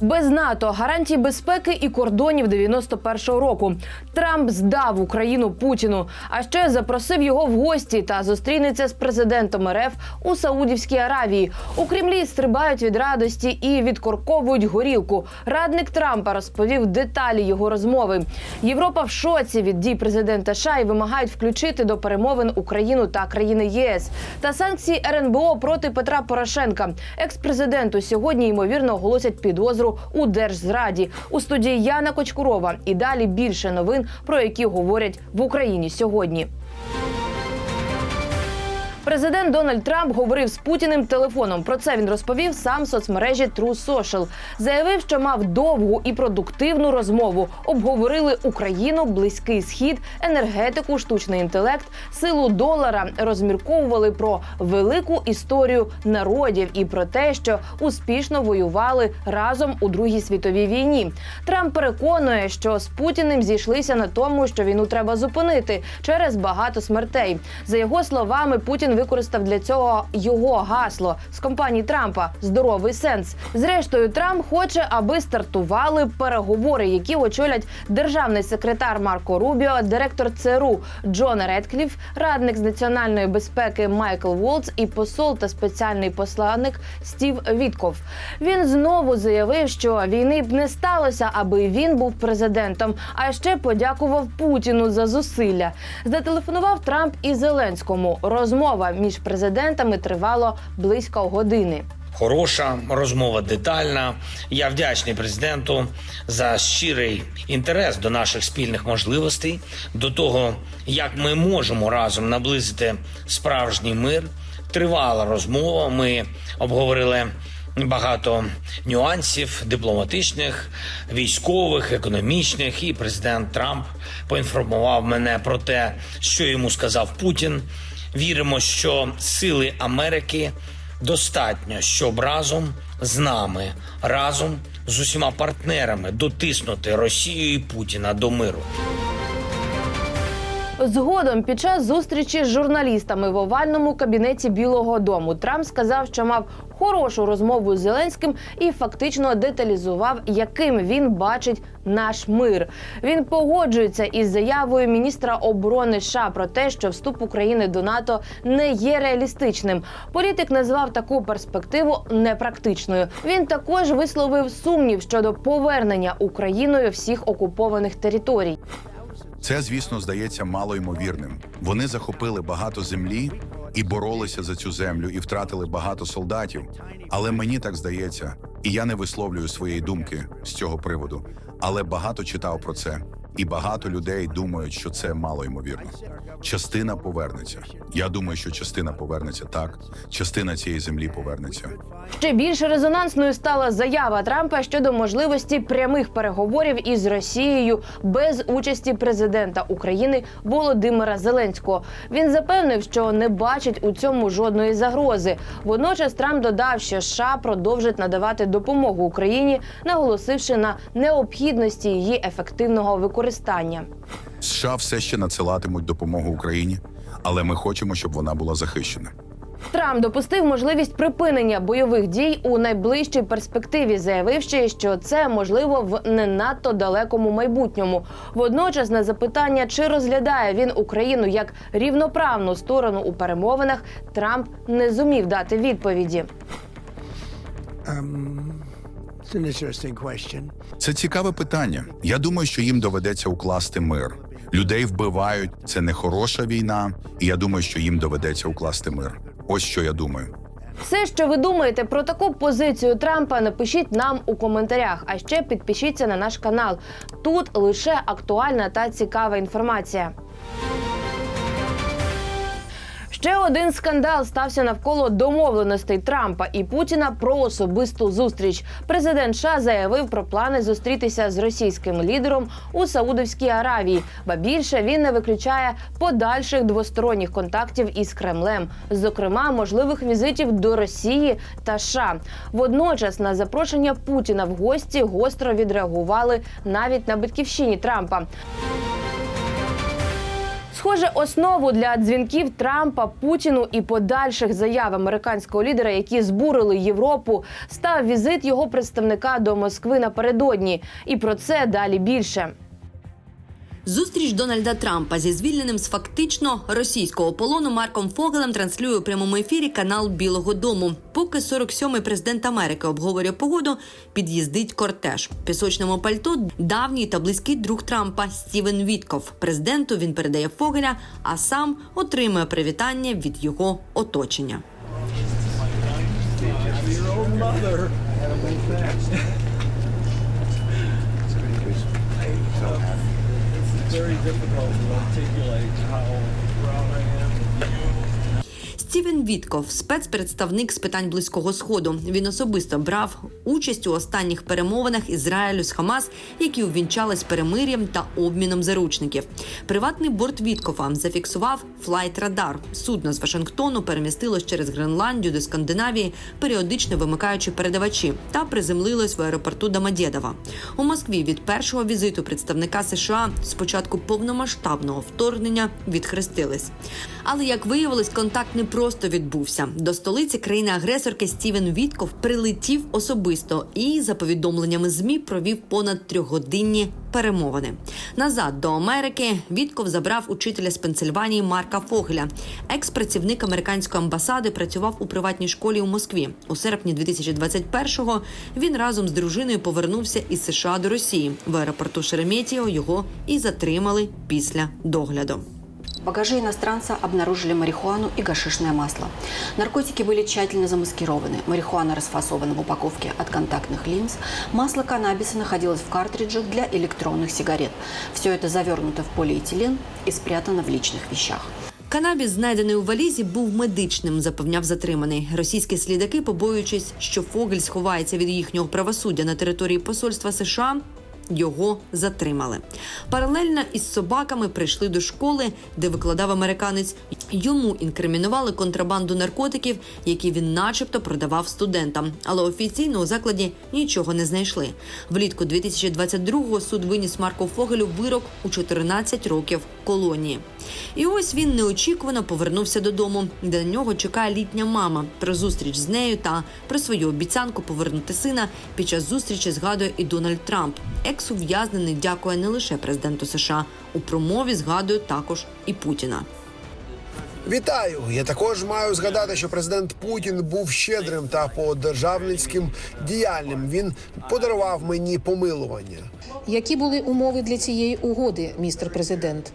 Без НАТО, гарантій безпеки і кордонів 91-го року. Трамп здав Україну Путіну, а ще запросив його в гості та зустрінеться з президентом РФ у Саудівській Аравії. У Кремлі стрибають від радості і відкорковують горілку. Радник Трампа розповів деталі його розмови. Європа в шоці від дій президента США і вимагають включити до перемовин Україну та країни ЄС та санкції РНБО проти Петра Порошенка. Екс-президенту сьогодні ймовірно оголосять підозру у держзраді. У студії Яна Кочкурова. І далі більше новин, про які говорять в Україні сьогодні. Президент Дональд Трамп говорив з Путіним телефоном. Про це він розповів сам в соцмережі True Social. Заявив, що мав довгу і продуктивну розмову. Обговорили Україну, близький схід, енергетику, штучний інтелект, силу долара. Розмірковували про велику історію народів і про те, що успішно воювали разом у Другій світовій війні. Трамп переконує, що з Путіним зійшлися на тому, що війну треба зупинити через багато смертей. За його словами, Путін використав для цього його гасло з компанії Трампа здоровий сенс. Зрештою, Трамп хоче, аби стартували переговори, які очолять державний секретар Марко Рубіо, директор ЦРУ Джон Редкліф, радник з національної безпеки Майкл Волц і посол та спеціальний посланник Стів Вітков. Він знову заявив, що війни б не сталося, аби він був президентом. А ще подякував Путіну за зусилля. Зателефонував Трамп і Зеленському. Розмова між президентами тривала близько години. Хороша розмова детальна. Я вдячний президенту за щирий інтерес до наших спільних можливостей, до того, як ми можемо разом наблизити справжній мир. Тривала розмова. Ми обговорили багато нюансів дипломатичних, військових, економічних. І президент Трамп поінформував мене про те, що йому сказав Путін. Віримо, що сили Америки достатньо, щоб разом з нами, разом з усіма партнерами дотиснути Росію і Путіна до миру. Згодом, під час зустрічі з журналістами в овальному кабінеті Білого Дому, Трамп сказав, що мав хорошу розмову з Зеленським і фактично деталізував, яким він бачить наш мир. Він погоджується із заявою міністра оборони США про те, що вступ України до НАТО не є реалістичним. Політик назвав таку перспективу непрактичною. Він також висловив сумнів щодо повернення Україною всіх окупованих територій. Це, звісно, здається малоймовірним. Вони захопили багато землі і боролися за цю землю, і втратили багато солдатів. Але мені так здається, і я не висловлюю своєї думки з цього приводу. Але багато читав про це, і багато людей думають, що це малоймовірно. Частина повернеться. Я думаю, що частина повернеться так. Частина цієї землі повернеться. Ще більш резонансною стала заява Трампа щодо можливості прямих переговорів із Росією без участі президента України Володимира Зеленського. Він запевнив, що не бачить у цьому жодної загрози. Водночас Трамп додав, що США продовжить надавати допомогу Україні, наголосивши на необхідності її ефективного використання. США все ще надсилатимуть допомогу Україні, але ми хочемо, щоб вона була захищена. Трамп допустив можливість припинення бойових дій у найближчій перспективі, заявивши, що це можливо в не надто далекому майбутньому. Водночас, на запитання, чи розглядає він Україну як рівноправну сторону у перемовинах, Трамп не зумів дати відповіді. Question. Це цікаве питання. Я думаю, що їм доведеться укласти мир. Людей вбивають. Це не хороша війна, і я думаю, що їм доведеться укласти мир. Ось що я думаю. Все, що ви думаєте про таку позицію Трампа, напишіть нам у коментарях. А ще підпишіться на наш канал. Тут лише актуальна та цікава інформація. Ще один скандал стався навколо домовленостей Трампа і Путіна про особисту зустріч. Президент США заявив про плани зустрітися з російським лідером у Саудовській Аравії. Ба більше він не виключає подальших двосторонніх контактів із Кремлем, зокрема можливих візитів до Росії та США. Водночас на запрошення Путіна в гості гостро відреагували навіть на батьківщині Трампа. Схоже, основу для дзвінків Трампа, Путіну і подальших заяв американського лідера, які збурили Європу, став візит його представника до Москви напередодні. І про це далі більше. Зустріч Дональда Трампа зі звільненим з фактично російського полону Марком Фогелем транслює у прямому ефірі канал Білого Дому. Поки 47-й президент Америки обговорює погоду, під'їздить кортеж. В Пісочному пальто давній та близький друг Трампа Стівен Вітков. Президенту він передає Фогеля, а сам отримує привітання від його оточення. Very difficult to articulate how proud I am. Стівен Вітков, спецпредставник з питань близького сходу. Він особисто брав участь у останніх перемовинах Ізраїлю з Хамас, які увінчались перемир'ям та обміном заручників. Приватний борт Віткова зафіксував флайт Радар. Судно з Вашингтону перемістилось через Гренландію до Скандинавії, періодично вимикаючи передавачі, та приземлилось в аеропорту Домодєдова. У Москві від першого візиту представника США з початку повномасштабного вторгнення відхрестились. Але як виявилось, контакт не просто відбувся. До столиці країни-агресорки Стівен Вітков прилетів особисто і, за повідомленнями змі, провів понад трьохгодинні перемовини. Назад до Америки Вітков забрав учителя з Пенсильванії Марка Фогеля. Екс-працівник американської амбасади працював у приватній школі у Москві. У серпні 2021-го він разом з дружиною повернувся із США до Росії. В аеропорту Шереметьєво його і затримали після догляду В багаже иностранца обнаружили марихуану и гашишное масло. Наркотики были тщательно замаскированы. Марихуана расфасована в упаковке от контактных линз. Масло каннабиса находилось в картриджах для электронных сигарет. Все это завернуто в полиэтилен и спрятано в личных вещах. Канабіс, знайдений у валізі, був медичним, запевняв затриманий. Російські слідаки, побоюючись, що Фогель сховається від їхнього правосуддя на території посольства США. його затримали. Паралельно із собаками прийшли до школи, де викладав американець. Йому інкримінували контрабанду наркотиків, які він, начебто, продавав студентам. Але офіційно у закладі нічого не знайшли. Влітку 2022-го суд виніс Марку Фогелю вирок у 14 років колонії. І ось він неочікувано повернувся додому, де на нього чекає літня мама. Про зустріч з нею та про свою обіцянку повернути сина під час зустрічі згадує і Дональд Трамп. Екс-ув'язнений дякує не лише президенту США. У промові згадує також і Путіна. Вітаю! Я також маю згадати, що президент Путін був щедрим та по-державницьким діяльним. Він подарував мені помилування. Які були умови для цієї угоди, містер президент?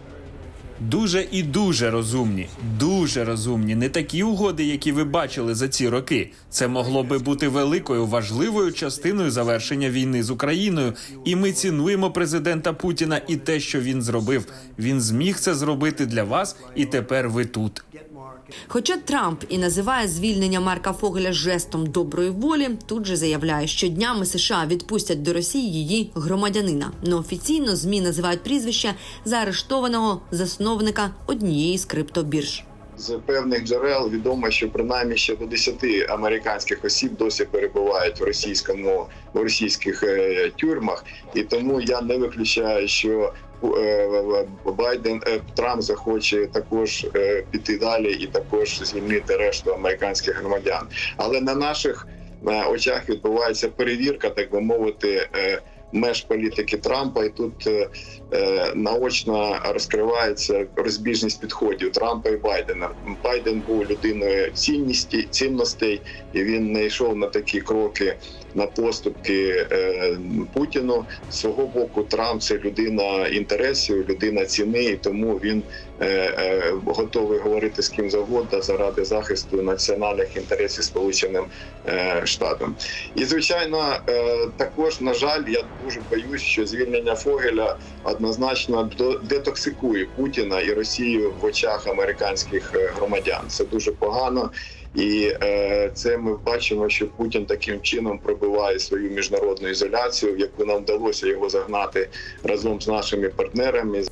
Дуже і дуже розумні, дуже розумні. Не такі угоди, які ви бачили за ці роки. Це могло би бути великою важливою частиною завершення війни з Україною. І ми цінуємо президента Путіна і те, що він зробив. Він зміг це зробити для вас, і тепер ви тут. Хоча Трамп і називає звільнення Марка Фогеля жестом доброї волі, тут же заявляє, що днями США відпустять до Росії її громадянина. Неофіційно змі називають прізвище заарештованого засновника однієї з криптобірж. З певних джерел відомо, що принаймні ще до 10 американських осіб досі перебувають в російському в російських е, тюрмах, і тому я не виключаю, що Байден е, Трамп захоче також е, піти далі і також звільнити решту американських громадян. Але на наших е, очах відбувається перевірка, так би мовити. е, Меж політики Трампа, і тут е, е, наочно розкривається розбіжність підходів Трампа і Байдена. Байден був людиною цінності цінностей, і він не йшов на такі кроки на поступки е, Путіну. З свого боку, Трамп це людина інтересів, людина ціни, і тому він е, е, готовий говорити з ким завгодно заради захисту національних інтересів Сполученим е, Штатам. І звичайно, е, також на жаль, я дуже боюсь, що звільнення Фогеля однозначно детоксикує Путіна і Росію в очах американських е, громадян. Це дуже погано. І е, це ми бачимо, що Путін таким чином пробиває свою міжнародну ізоляцію, в яку нам вдалося його загнати разом з нашими партнерами.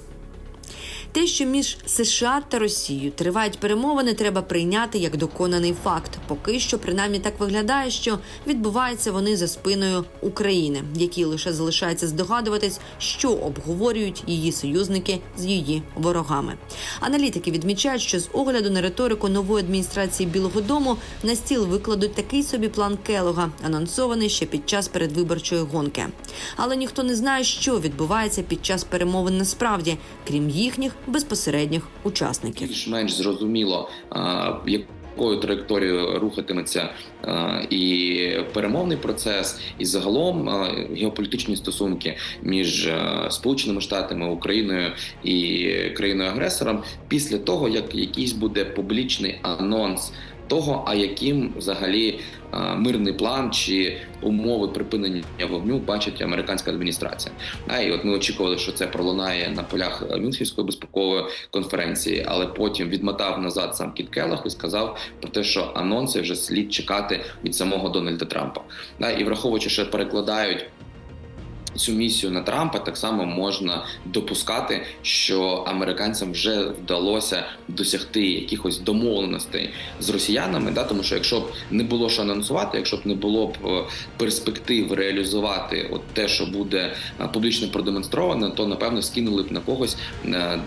Те, що між США та Росією тривають перемовини, треба прийняти як доконаний факт. Поки що, принаймні, так виглядає, що відбуваються вони за спиною України, які лише залишається здогадуватись, що обговорюють її союзники з її ворогами. Аналітики відмічають, що з огляду на риторику нової адміністрації Білого Дому на стіл викладуть такий собі план Келога, анонсований ще під час передвиборчої гонки. Але ніхто не знає, що відбувається під час перемовин насправді, крім їхніх безпосередніх учасників. більш-менш зрозуміло, якою траєкторією рухатиметься і перемовний процес, і загалом геополітичні стосунки між Сполученими Штатами, Україною і країною агресором після того, як якийсь буде публічний анонс. Того, а яким взагалі мирний план чи умови припинення вогню бачить американська адміністрація. А і от ми очікували, що це пролунає на полях е, Мюнхенської безпекової конференції, але потім відмотав назад сам Кіт Келлах і сказав про те, що анонси вже слід чекати від самого Дональда Трампа. І враховуючи, що перекладають. Цю місію на Трампа так само можна допускати, що американцям вже вдалося досягти якихось домовленостей з росіянами. Да, тому що якщо б не було що анонсувати, якщо б не було б е, перспектив реалізувати от те, що буде е, публічно продемонстровано, то напевно скинули б на когось е,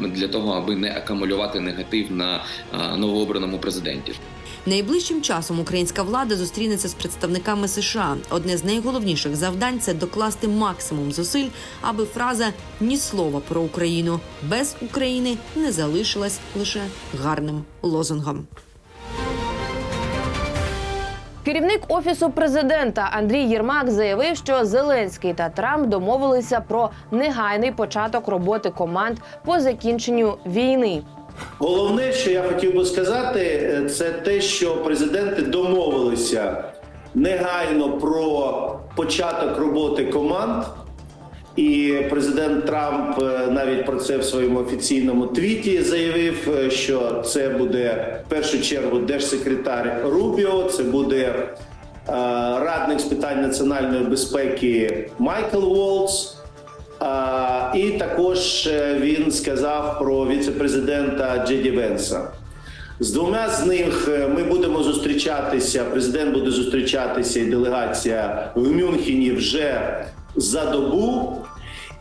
для того, аби не акумулювати негатив на новообраному президенті. Найближчим часом українська влада зустрінеться з представниками США. Одне з найголовніших завдань це докласти максимум зусиль, аби фраза ні слова про Україну без України не залишилась лише гарним лозунгом. Керівник офісу президента Андрій Єрмак заявив, що Зеленський та Трамп домовилися про негайний початок роботи команд по закінченню війни. Головне, що я хотів би сказати, це те, що президенти домовилися негайно про початок роботи команд. І президент Трамп е, навіть про це в своєму офіційному твіті заявив, е, що це буде в першу чергу держсекретар Рубіо, це буде е, радник з питань національної безпеки Майкл Волц. І також він сказав про віце-президента Джеді Венса. З двома з них ми будемо зустрічатися. Президент буде зустрічатися і делегація в Мюнхені вже за добу.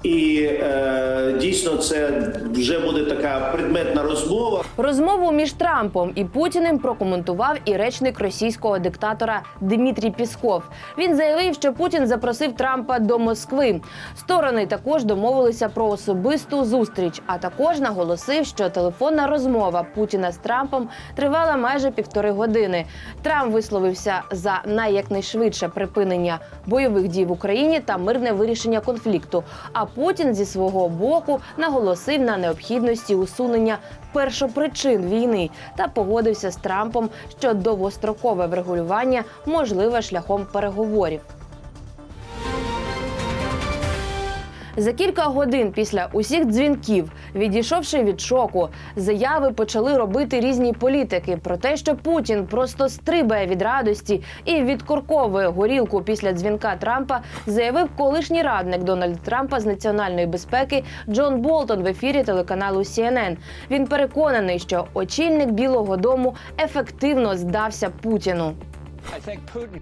І е, дійсно це вже буде така предметна розмова. Розмову між Трампом і Путіним прокоментував і речник російського диктатора Дмитрій Пісков. Він заявив, що Путін запросив Трампа до Москви. Сторони також домовилися про особисту зустріч, а також наголосив, що телефонна розмова Путіна з Трампом тривала майже півтори години. Трамп висловився за найякнайшвидше припинення бойових дій в Україні та мирне вирішення конфлікту. А Путін зі свого боку наголосив на необхідності усунення першопричин війни та погодився з Трампом, що довгострокове врегулювання можливе шляхом переговорів. За кілька годин після усіх дзвінків, відійшовши від шоку, заяви почали робити різні політики про те, що Путін просто стрибає від радості і відкорковує горілку після дзвінка Трампа, заявив колишній радник Дональда Трампа з національної безпеки Джон Болтон в ефірі телеканалу CNN. Він переконаний, що очільник Білого Дому ефективно здався Путіну.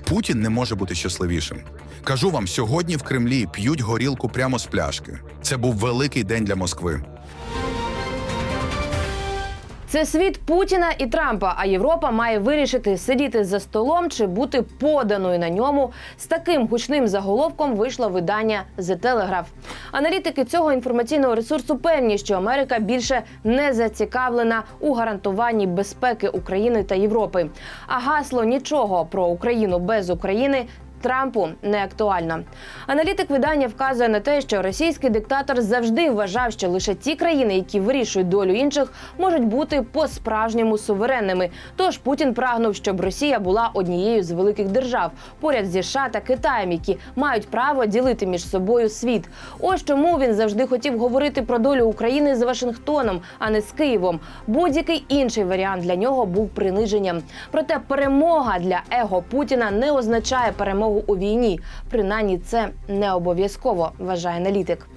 Путін не може бути щасливішим. Кажу вам, сьогодні в Кремлі п'ють горілку прямо з пляшки. Це був великий день для Москви. Це світ Путіна і Трампа. А Європа має вирішити сидіти за столом чи бути поданою на ньому. З таким гучним заголовком вийшло видання The Telegraph. Аналітики цього інформаційного ресурсу певні, що Америка більше не зацікавлена у гарантуванні безпеки України та Європи. А гасло нічого про Україну без України. Трампу не актуально. Аналітик видання вказує на те, що російський диктатор завжди вважав, що лише ті країни, які вирішують долю інших, можуть бути по-справжньому суверенними. Тож Путін прагнув, щоб Росія була однією з великих держав поряд зі США та Китаєм, які мають право ділити між собою світ. Ось чому він завжди хотів говорити про долю України з Вашингтоном, а не з Києвом. Будь-який інший варіант для нього був приниженням. Проте перемога для его Путіна не означає перемогу у війні. Принаймні, це не обов'язково, вважає аналітик.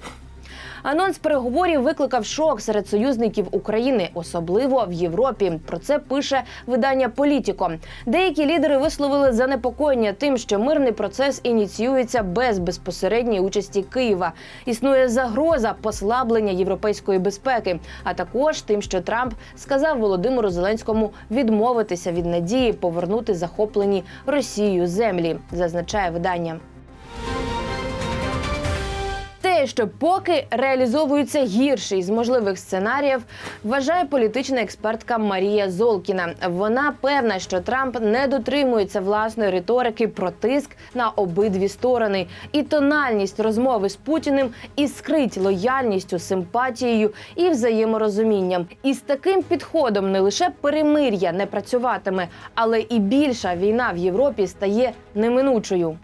Анонс переговорів викликав шок серед союзників України, особливо в Європі. Про це пише видання Політіко. Деякі лідери висловили занепокоєння тим, що мирний процес ініціюється без безпосередньої участі Києва. Існує загроза послаблення європейської безпеки, а також тим, що Трамп сказав Володимиру Зеленському відмовитися від надії повернути захоплені Росією землі, зазначає видання. Що поки реалізовується гірший з можливих сценаріїв, вважає політична експертка Марія Золкіна. Вона певна, що Трамп не дотримується власної риторики про тиск на обидві сторони, і тональність розмови з Путіним іскрить лояльністю, симпатією і взаєморозумінням. І з таким підходом не лише перемир'я не працюватиме, але і більша війна в Європі стає неминучою.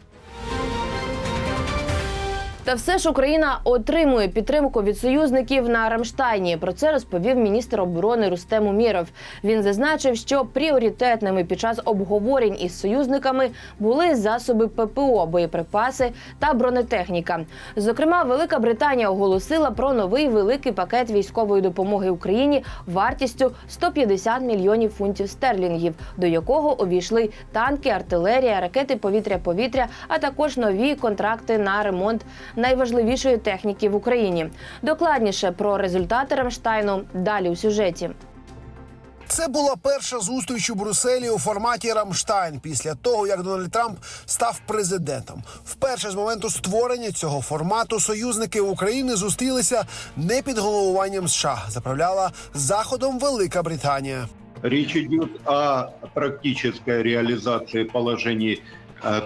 Та все ж Україна отримує підтримку від союзників на Рамштайні. Про це розповів міністр оборони Рустем Умєров. Він зазначив, що пріоритетними під час обговорень із союзниками були засоби ППО, боєприпаси та бронетехніка. Зокрема, Велика Британія оголосила про новий великий пакет військової допомоги Україні вартістю 150 мільйонів фунтів стерлінгів, до якого увійшли танки, артилерія, ракети повітря-повітря, а також нові контракти на ремонт найважливішої техніки в Україні. Докладніше про результати Рамштайну далі у сюжеті. Це була перша зустріч у Брюсселі у форматі Рамштайн після того, як Дональд Трамп став президентом. Вперше з моменту створення цього формату союзники України зустрілися не під головуванням США. Заправляла заходом Велика Британія. Речь идет о практической реализации положений э,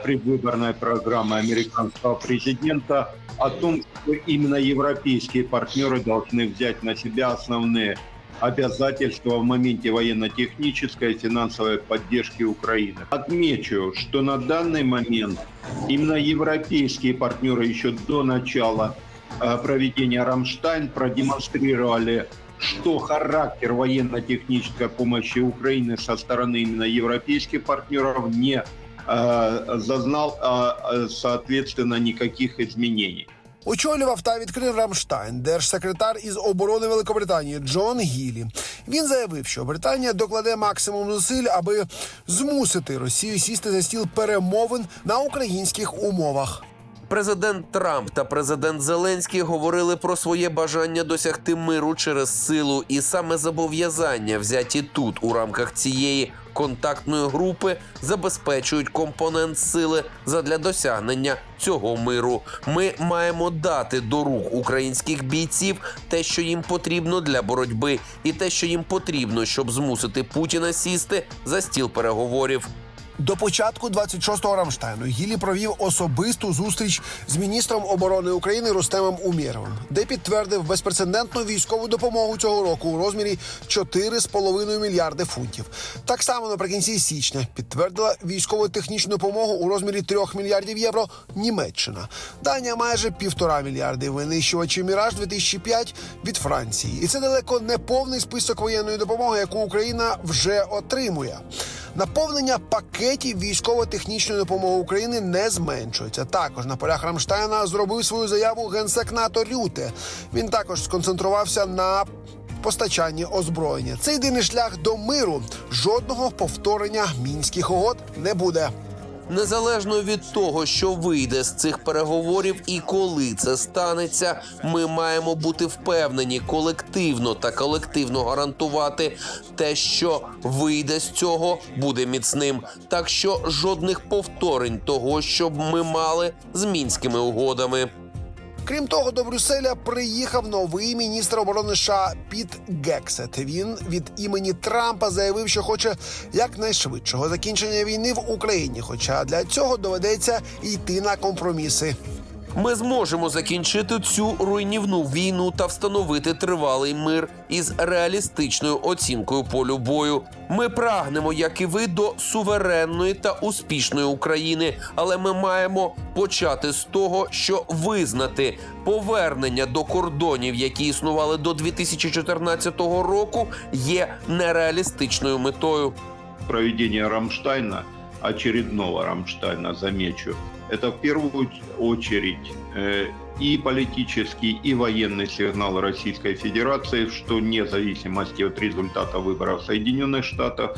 предвыборной программы американского президента, о том, что именно европейские партнеры должны взять на себя основные обязательства в моменте военно-технической и финансовой поддержки Украины. Отмечу, что на данный момент именно европейские партнеры еще до начала э, проведения Рамштайн продемонстрировали что характер военно-технической помощи Украины со стороны именно европейских партнеров не э, зазнал, э, соответственно, никаких изменений. Очолював та відкрив Рамштайн держсекретар із оборони Великобританії Джон Гілі. Він заявив, що Британія докладе максимум зусиль, аби змусити Росію сісти за стіл перемовин на українських умовах. Президент Трамп та президент Зеленський говорили про своє бажання досягти миру через силу, і саме зобов'язання, взяті тут у рамках цієї контактної групи, забезпечують компонент сили задля досягнення цього миру. Ми маємо дати до рук українських бійців те, що їм потрібно для боротьби, і те, що їм потрібно, щоб змусити Путіна сісти за стіл переговорів. До початку 26-го Рамштайну Гілі провів особисту зустріч з міністром оборони України Рустемом Умєровим, де підтвердив безпрецедентну військову допомогу цього року у розмірі 4,5 мільярди фунтів. Так само наприкінці січня підтвердила військово технічну допомогу у розмірі 3 мільярдів євро Німеччина. Данія майже півтора мільярди винищувачі Міраж 2005 від Франції. І це далеко не повний список воєнної допомоги, яку Україна вже отримує. Наповнення пакетів військово-технічної допомоги України не зменшується. Також на полях Рамштайна зробив свою заяву генсек НАТО Рюте. Він також сконцентрувався на постачанні озброєння. Це єдиний шлях до миру. Жодного повторення мінських угод не буде. Незалежно від того, що вийде з цих переговорів і коли це станеться, ми маємо бути впевнені колективно та колективно гарантувати те, що вийде з цього, буде міцним. Так що жодних повторень того, що ми мали з мінськими угодами. Крім того, до Брюсселя приїхав новий міністр оборони США Піт Гексет. Він від імені Трампа заявив, що хоче якнайшвидшого закінчення війни в Україні. Хоча для цього доведеться йти на компроміси. Ми зможемо закінчити цю руйнівну війну та встановити тривалий мир із реалістичною оцінкою полю бою. Ми прагнемо, як і ви, до суверенної та успішної України, але ми маємо почати з того, що визнати повернення до кордонів, які існували до 2014 року, є нереалістичною метою. Проведение Рамштайна очередного Рамштайна, замечу, это в первую очередь э, и политический, и военный сигнал Российской Федерации, что вне зависимости от результата выборов в Соединенных Штатах,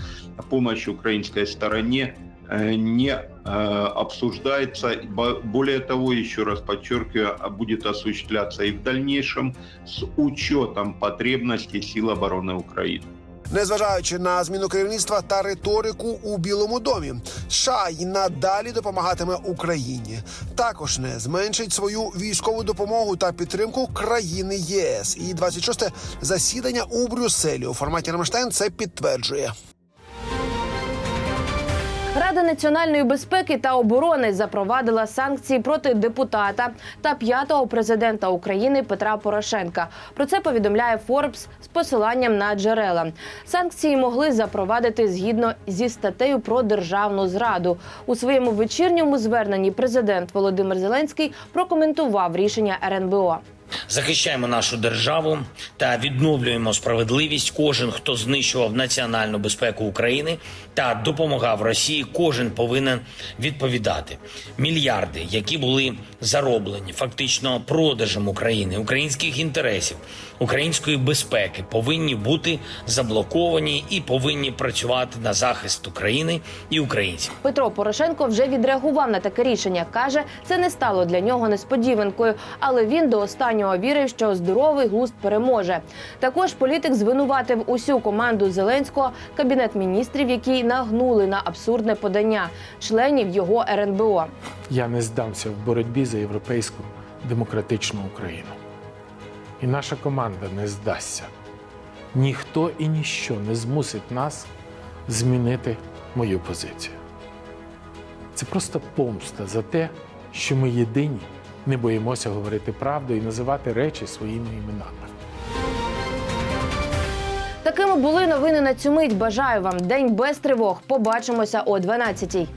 помощь украинской стороне э, не э, обсуждается. Бо- Более того, еще раз подчеркиваю, а будет осуществляться и в дальнейшем с учетом потребностей сил обороны Украины. Незважаючи на зміну керівництва та риторику у Білому домі, США й надалі допомагатиме Україні. Також не зменшить свою військову допомогу та підтримку країни ЄС. І 26-те засідання у Брюсселі у форматі Рамштайн це підтверджує. Рада національної безпеки та оборони запровадила санкції проти депутата та п'ятого президента України Петра Порошенка. Про це повідомляє Форбс з посиланням на джерела. Санкції могли запровадити згідно зі статтею про державну зраду. У своєму вечірньому зверненні президент Володимир Зеленський прокоментував рішення РНБО. Захищаємо нашу державу та відновлюємо справедливість. Кожен, хто знищував національну безпеку України та допомагав Росії, кожен повинен відповідати. Мільярди, які були зароблені фактично продажем України, українських інтересів, української безпеки, повинні бути заблоковані і повинні працювати на захист України і українців. Петро Порошенко вже відреагував на таке рішення. каже, це не стало для нього несподіванкою, але він до останнього вірив, що здоровий глузд переможе. Також політик звинуватив усю команду Зеленського, кабінет міністрів, які нагнули на абсурдне подання членів його РНБО. Я не здамся в боротьбі за європейську демократичну Україну. І наша команда не здасться. Ніхто і ніщо не змусить нас змінити мою позицію. Це просто помста за те, що ми єдині не боїмося говорити правду і називати речі своїми іменами. Такими були новини на цю мить. Бажаю вам день без тривог. Побачимося о 12-й.